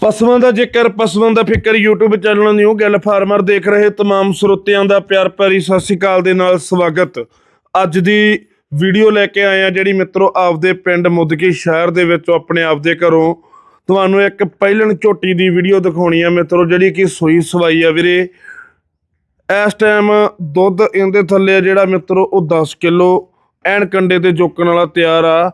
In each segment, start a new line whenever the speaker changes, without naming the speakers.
ਪਸ਼ੂਆਂ ਦਾ ਜ਼ਿਕਰ ਪਸ਼ੂਆਂ ਦਾ ਫਿਕਰ YouTube ਚੈਨਲ ਨਿਊ ਗੱਲ ਫਾਰਮਰ ਦੇਖ ਰਹੇ तमाम ਸਰੋਤਿਆਂ ਦਾ ਪਿਆਰ ਭਰੀ ਸਤਿ ਸ਼੍ਰੀ ਅਕਾਲ ਦੇ ਨਾਲ ਸਵਾਗਤ ਅੱਜ ਦੀ ਵੀਡੀਓ ਲੈ ਕੇ ਆਏ ਆ ਜਿਹੜੀ ਮਿੱਤਰੋ ਆਪਦੇ ਪਿੰਡ ਮੁਦਕੀ ਸ਼ਹਿਰ ਦੇ ਵਿੱਚੋਂ ਆਪਣੇ ਆਪਦੇ ਘਰੋਂ ਤੁਹਾਨੂੰ ਇੱਕ ਪਹਿਲਣ ਝੋਟੀ ਦੀ ਵੀਡੀਓ ਦਿਖਾਉਣੀ ਆ ਮਿੱਤਰੋ ਜਿਹੜੀ ਕਿ ਸੂਈ ਸਵਾਈ ਆ ਵੀਰੇ ਇਸ ਟਾਈਮ ਦੁੱਧ ਇਹਦੇ ਥੱਲੇ ਆ ਜਿਹੜਾ ਮਿੱਤਰੋ ਉਹ 10 ਕਿਲੋ ਐਨ ਕੰਡੇ ਤੇ ਜੋਕਣ ਵਾਲਾ ਤਿਆਰ ਆ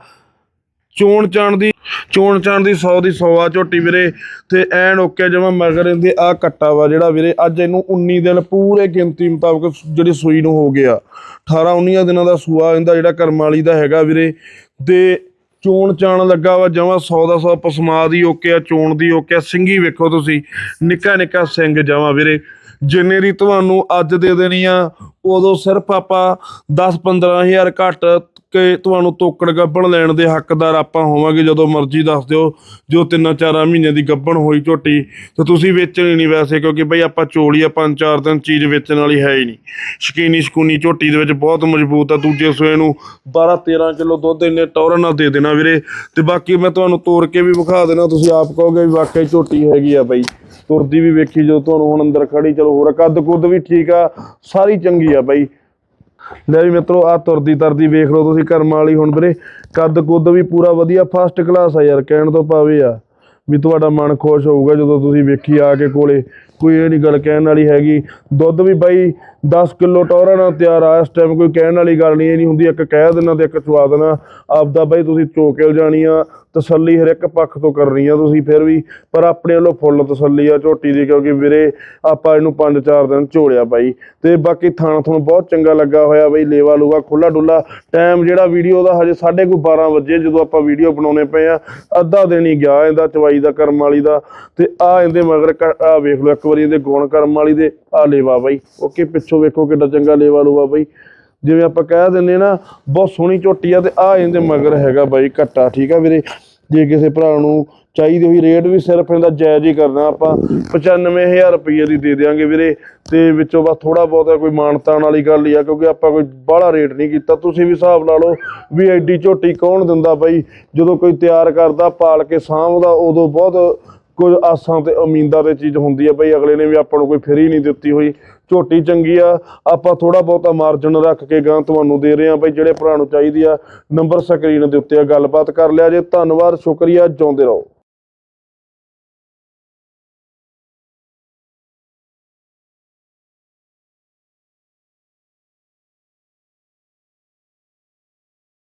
ਚੋਣ ਚਾਣ ਦੀ, ਚੋਣ ਚਾਣ ਦੀ 100 ਦੀ 100 ਆ ਝੋਟੀ ਵੀਰੇ। ਤੇ ਐਨ ਓਕੇ ਜਮਾ ਮਗਰ ਇਹਦੇ ਆ ਕੱਟਾ ਵਾ ਜਿਹੜਾ ਵੀਰੇ, ਅੱਜ ਇਹਨੂੰ 19 ਦਿਨ ਪੂਰੇ ਗਿਣਤੀ ਮੁਤਾਬਕ ਜਿਹੜੀ ਸੂਈ ਨੂੰ ਹੋ ਗਿਆ। 18 19 ਦਿਨਾਂ ਦਾ ਸੂਆ ਇਹਦਾ ਜਿਹੜਾ ਕਰਮਾਲੀ ਦਾ ਹੈਗਾ ਵੀਰੇ। ਤੇ ਚੋਣ ਚਾਣ ਲੱਗਾ ਵਾ ਜਮਾ 100 ਦਾ 100 ਪਸਮਾ ਦੀ ਓਕੇ ਆ, ਚੋਣ ਦੀ ਓਕੇ ਆ। ਸਿੰਗੀ ਵੇਖੋ ਤੁਸੀਂ, ਨਿੱਕਾ ਨਿੱਕਾ ਸਿੰਘ ਜਮਾ ਵੀਰੇ। ਜਿੰਨੇ ਦੀ ਤੁਹਾਨੂੰ ਅੱਜ ਦੇ ਦੇਣੀ ਆ, ਉਦੋਂ ਸਿਰਫ ਆਪਾਂ 10 15000 ਘੱਟ ਕੇ ਤੁਹਾਨੂੰ ਤੋਕੜ ਗੱਬਣ ਲੈਣ ਦੇ ਹੱਕਦਾਰ ਆਪਾਂ ਹੋਵਾਂਗੇ, ਜਦੋਂ ਮਰਜ਼ੀ ਦੱਸ ਦਿਓ, ਜੋ ਤਿੰਨਾਂ ਚਾਰਾਂ ਮਹੀਨੇ ਦੀ ਗੱਬਣ ਹੋਈ ਝੋਟੀ, ਤੇ ਤੁਸੀਂ ਵੇਚਣੀ ਨਹੀਂ ਵੈਸੇ, ਕਿਉਂਕਿ ਬਈ ਆਪਾਂ ਚੋਲੀ ਆ, ਪੰਜ ਚਾਰ ਦਿਨ ਚੀਜ਼ ਵੇਚਣ ਵਾਲੀ ਹੈ ਹੀ ਨਹੀਂ। ਸ਼ਕੀਨੀ ਸ਼ਕੂਨੀ ਝੋਟੀ ਦੇ ਵਿੱਚ ਬਹੁਤ ਮਜ਼ਬੂਤ ਆ, ਦੂਜੇ ਸੋਏ ਨੂੰ 12 13 ਕਿਲੋ ਦੁੱਧ ਇੰਨੇ ਟੌਰਨ ਨਾਲ ਦੇ ਦੇਣਾ ਵੀਰੇ। ਤੇ ਬਾਕੀ ਮੈਂ ਤੁਹਾਨੂੰ ਤੋੜ ਕੇ ਵੀ ਵਿਖਾ ਦੇਣਾ, ਤੁਸੀਂ ਆਪ ਕਹੋਗੇ ਵੀ ਵਾਕਈ ਝੋਟੀ ਹੈਗੀ ਆ ਬਈ। ਤੁਰਦੀ ਵੀ ਵੇਖੀ ਜੋ ਤੁਹਾਨੂੰ ਹੁਣ ਅੰਦਰ ਖੜੀ, ਚਲੋ ਹੋਰ ਕੱਦ ਕੁੱਦ ਵੀ ਠੀਕ ਆ, ਸਾਰੀ ਚੰਗੀ ਆ ਬਾਈ। ਲੈ ਵੀ ਮਿੱਤਰੋ ਆ ਤੁਰਦੀ ਤਰਦੀ ਵੇਖ ਲਓ ਤੁਸੀਂ, ਕਰਮ ਵਾਲੀ ਹੁਣ ਵੀਰੇ, ਕੱਦ ਕੁੱਦ ਵੀ ਪੂਰਾ ਵਧੀਆ ਫਸਟ ਕਲਾਸ ਆ ਯਾਰ, ਕਹਿਣ ਤੋਂ ਪਾਵੇ ਆ, ਵੀ ਤੁਹਾਡਾ ਮਨ ਖੁਸ਼ ਹੋਊਗਾ ਜਦੋਂ ਤੁਸੀਂ ਵੇਖੀ ਆ ਕੇ ਕੋਲੇ। ਕੋਈ ਇਹ ਨਹੀਂ ਗੱਲ ਕਹਿਣ ਵਾਲੀ ਹੈਗੀ। ਦੁੱਧ ਵੀ ਬਾਈ 10 ਕਿਲੋ ਟੋਰਾ ਨਾਲ ਤਿਆਰ ਆ, ਇਸ ਟਾਈਮ ਕੋਈ ਕਹਿਣ ਵਾਲੀ ਗੱਲ ਨਹੀਂ ਇਹ ਨਹੀਂ ਹੁੰਦੀ ਇੱਕ ਕਹਿ ਦੇਣਾ ਤੇ ਇੱਕ ਚਵਾ ਦੇਣਾ ਆਪਦਾ ਬਾਈ ਤੁਸੀਂ ਚੋਕੇ ਜਾਣੀ ਆ ਤਸੱਲੀ ਹਰ ਇੱਕ ਪੱਖ ਤੋਂ ਕਰਨੀ ਆ ਤੁਸੀਂ ਫਿਰ ਵੀ, ਪਰ ਆਪਣੇ ਵੱਲੋਂ ਫੁੱਲ ਤਸੱਲੀ ਆ ਝੋਟੀ ਦੀ, ਕਿਉਂਕਿ ਵੀਰੇ ਆਪਾਂ ਇਹਨੂੰ 5-4 ਦਿਨ ਝੋਲਿਆ ਬਾਈ। ਤੇ ਬਾਕੀ ਥਾਣਾ ਤੁਹਾਨੂੰ ਬਹੁਤ ਚੰਗਾ ਲੱਗਾ ਹੋਇਆ ਬਾਈ, ਲੇਵਾ ਲੂਗਾ ਖੁੱਲਾ ਡੁੱਲਾ। ਟਾਈਮ ਜਿਹੜਾ ਵੀਡੀਓ ਦਾ ਹਜੇ 12:30 ਵਜੇ, ਜਦੋਂ ਆਪਾਂ ਵੀਡੀਓ ਬਣਾਉਣੇ ਪਏ ਆ, ਅੱਧਾ ਦਿਨ ਹੀ ਗਿਆ ਇਹਦਾ, ਚਵਾਈ ਦਾ, ਕਰਮ ਵਾਲੀ ਦਾ। ਤੇ ਆ ਇਹਦੇ ਮਗਰ ਆ ਵੇਖ ਲਓ ਇੱਕ ਵਾਰੀ ਇਹਦੇ ਗੁਣ ਕਰਮ ਵਾਲੀ ਦੇ ਆ ਲੇਵਾ ਬਾਈ। ਓਕੇ, ਪਿੱਛੋਂ ਵੇਖੋ ਕਿੱਡਾ ਚੰਗਾ ਲੇਵਾ ਲੂਗਾ ਬਾਈ। ਜਿਵੇਂ ਆਪਾਂ ਕਹਿ ਦਿੰਨੇ ਨਾ, ਬਹੁਤ ਸੋਹਣੀ ਝੋਟੀ ਆ ਤੇ ਆ ਇਹਦੇ ਮਗਰ ਹੈਗਾ ਬਾਈ ਘੱਟਾ, ਠੀਕ ਆ ਵੀਰੇ? ਜੇ ਕਿਸੇ ਭਰਾ ਨੂੰ ਚਾਹੀਦੀ ਹੋਈ ਰੇਟ ਵੀ ਸਿਰਫ ਇਹਦਾ ਜਾਇਜ਼ ਹੀ ਕਰਨਾ, ਆਪਾਂ 95000 ਰੁਪਏ ਦੀ ਦੇ ਦਿਆਂਗੇ ਵੀਰੇ। ਤੇ ਵਿੱਚੋਂ ਬਸ ਥੋੜਾ ਬਹੁਤਾ ਕੋਈ ਮਾਨਤਾਨ ਵਾਲੀ ਗੱਲ ਹੀ ਆ, ਕਿਉਂਕਿ ਆਪਾਂ ਕੋਈ ਬਾਹਲਾ ਰੇਟ ਨਹੀਂ ਕੀਤਾ। ਤੁਸੀਂ ਵੀ ਹਿਸਾਬ ਲਾ ਲਓ ਵੀ ਐਡੀ ਝੋਟੀ ਕੌਣ ਦਿੰਦਾ ਬਾਈ? ਜਦੋਂ ਕੋਈ ਤਿਆਰ ਕਰਦਾ, ਪਾਲ ਕੇ ਸਾਂਭਦਾ, ਉਦੋਂ ਬਹੁਤ ਕੁਝ ਆਸਾਂ ਤੇ ਉਮੀਦਾਂ ਤੇ ਚੀਜ਼ ਹੁੰਦੀ ਆ ਬਈ ਅਗਲੇ ਨੇ ਵੀ ਆਪਾਂ ਨੂੰ ਕੋਈ ਫਰੀ ਨਹੀਂ ਦਿੱਤੀ ਹੋਈ। ਝੋਟੀ ਚੰਗੀ ਆ, ਆਪਾਂ ਥੋੜਾ ਬਹੁਤਾ ਮਾਰਜਨ ਰੱਖ ਕੇ ਗਾਂ ਤੁਹਾਨੂੰ ਦੇ ਰਹੇ ਆ ਬਈ ਜਿਹੜੇ ਭਰਾ ਨੂੰ ਚਾਹੀਦੀ ਆ ਨੰਬਰ ਸਕਰੀਨ ਦੇ ਉੱਤੇ ਆ, ਗੱਲਬਾਤ ਕਰ ਲਿਆ ਜੇ। ਧੰਨਵਾਦ, ਸ਼ੁਕਰੀਆ, ਜਿਉਂਦੇ ਰਹੋ।